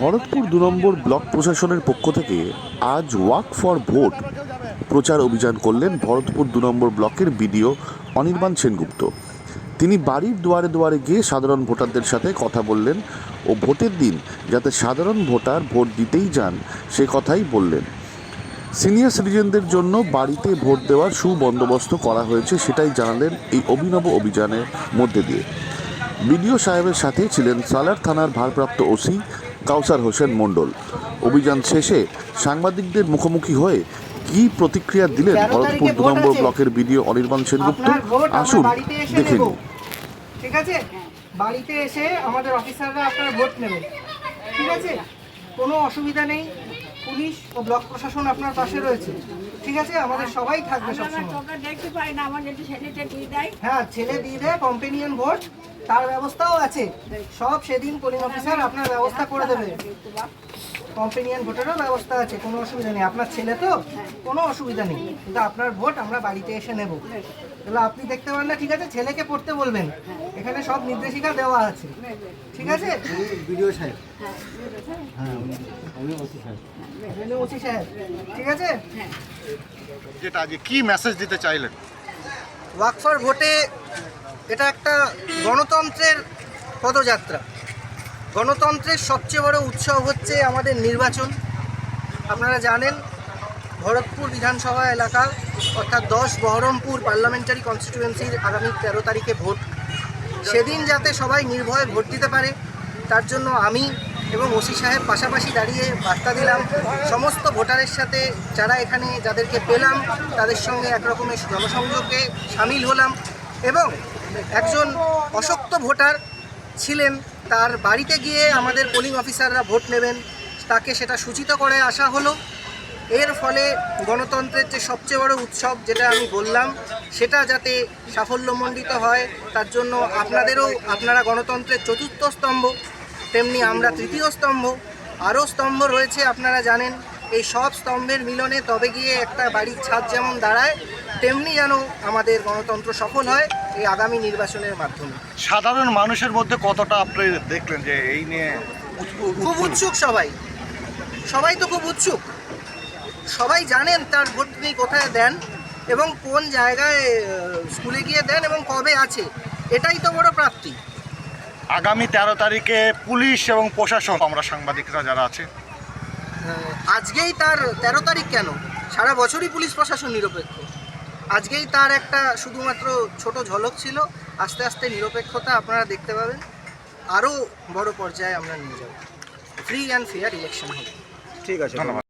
ভরতপুর দু নম্বর ব্লক প্রশাসনের পক্ষ থেকে আজ ওয়াক ফর ভোট প্রচার অভিযান করলেন ভরতপুর দু নম্বর ব্লকের বিডিও অনির্বাণ সেনগুপ্ত। তিনি বাড়ির দুয়ারে দুয়ারে গিয়ে সাধারণ ভোটারদের সাথে কথা বললেন ও ভোটের দিন যাতে সাধারণ ভোটার ভোট দিতেই যান, সে কথাই বললেন। সিনিয়র সিটিজেনদের জন্য বাড়িতে ভোট দেওয়ার সুবন্দোবস্ত করা হয়েছে সেটাই জানালেন এই অভিনব অভিযানের মধ্যে দিয়ে। বিডিও সাহেবের সাথে ছিলেন সালার থানার ভারপ্রাপ্ত ওসি কাউসার হোসেন মণ্ডল। অভিযান শেষে সাংবাদিকদের মুখোমুখি হয়ে কি প্রতিক্রিয়া দিলেন ভরতপুর দু নম্বর ব্লকের বিডিও অনির্বাণ সেনগুপ্ত। আসুন দেখে নিন ঠিক আছে? বাড়িতে এসে আমাদের অফিসাররা আপনার ভোট নেবেন। ঠিক আছে? কোনো অসুবিধা নেই। পুলিশ ও ব্লক প্রশাসন আপনার পাশে রয়েছে। ঠিক আছে? আমাদের সবাই থাকবে আমরা সবসময়। দেখতে পাই না আমার যদি ছেলেটা দিয়ে দেয়। হ্যাঁ ছেলে দিয়ে দেয় কম্পেনিয়ন ভোট তার ব্যবস্থাও আছে। সব সেদিন পুলিশ অফিসার আপনার ব্যবস্থা করে দেবে। কম্পেনিয়ন ভোটেরও ব্যবস্থা আছে কোনো অসুবিধা নেই। আপনার ছেলে তো কোনো অসুবিধা নেই। কিন্তু আপনার ভোট আমরা বাড়িতে এসে নেব। তাহলে আপনি দেখতে পান না ঠিক আছে? ছেলেকে পড়তে বলবেন। এখানে সব নির্দেশিকা দেওয়া আছে। ঠিক আছে? ভিডিও সাহেব। হ্যাঁ উনি ওসি সাহেব ওসি সাহেব ঠিক আছে? যেটা আজকে কি মেসেজ দিতে চাইলেন? ওয়াক ফর ভোটে এটা একটা গণতন্ত্রের পদযাত্রা। গণতন্ত্রের সবচেয়ে বড় উৎসব হচ্ছে আমাদের নির্বাচন। আপনারা জানেন, ভরতপুর বিধানসভা এলাকা, অর্থাৎ দশ বহরমপুর পার্লামেন্টারি কনস্টিটিউয়েন্সির আগামী তেরো তারিখে ভোট। সেদিন যাতে সবাই নির্ভয়ে ভোট দিতে পারে, তার জন্য আমি এবং ওসি সাহেব পাশাপাশি দাঁড়িয়ে বার্তা দিলাম। সমস্ত ভোটারের সাথে যারা এখানে যাদেরকে পেলাম, তাদের সঙ্গে একরকমের জনসংযোগে সামিল হলাম এবং একজন অশক্ত ভোটার ছিলেন, তার বাড়িতে গিয়ে আমাদের পোলিং অফিসাররা ভোট নেবেন, তাকে সেটা সূচিত করে আসা হলো। এর ফলে গণতন্ত্রের যে সবচেয়ে বড় উৎসব যেটা আমি বললাম, সেটা যাতে সাফল্যমণ্ডিত হয়, তার জন্য আপনাদেরও, আপনারা গণতন্ত্রের চতুর্থ স্তম্ভ, তেমনি আমরা তৃতীয় স্তম্ভ, আরও স্তম্ভ রয়েছে, আপনারা জানেন। এই সব স্তম্ভের মিলনে তবে গিয়ে একটা বাড়ির ছাদ যেমন দাঁড়ায় তেমনি যেন আমাদের গণতন্ত্র সফল হয় এই আগামী নির্বাচনের মাধ্যমে। সাধারণ মানুষের মধ্যে কতটা আপনি দেখলেন যে এই নিয়ে খুব উৎসুক সবাই। সবাই তো খুব উৎসুক। সবাই জানেন তার ভোট তিনি কোথায় দেন এবং কোন জায়গায় স্কুলে গিয়ে দেন এবং কবে আছে। এটাই তো বড় প্রাপ্তি। আগামী তেরো তারিখে পুলিশ এবং প্রশাসন আমরা সাংবাদিকরা যারা আছে। আজকেই তার তেরো তারিখ কেন? সারা বছরই পুলিশ প্রশাসন নিরপেক্ষ। আজকেই তার একটা শুধুমাত্র ছোট ঝলক ছিল। আস্তে আস্তে নিরপেক্ষতা আপনারা দেখতে পাবেন। আরও বড় পর্যায়ে আমরা নিয়ে যাব। ফ্রি অ্যান্ড ফেয়ার ইলেকশন হবে। ঠিক আছে, ধন্যবাদ।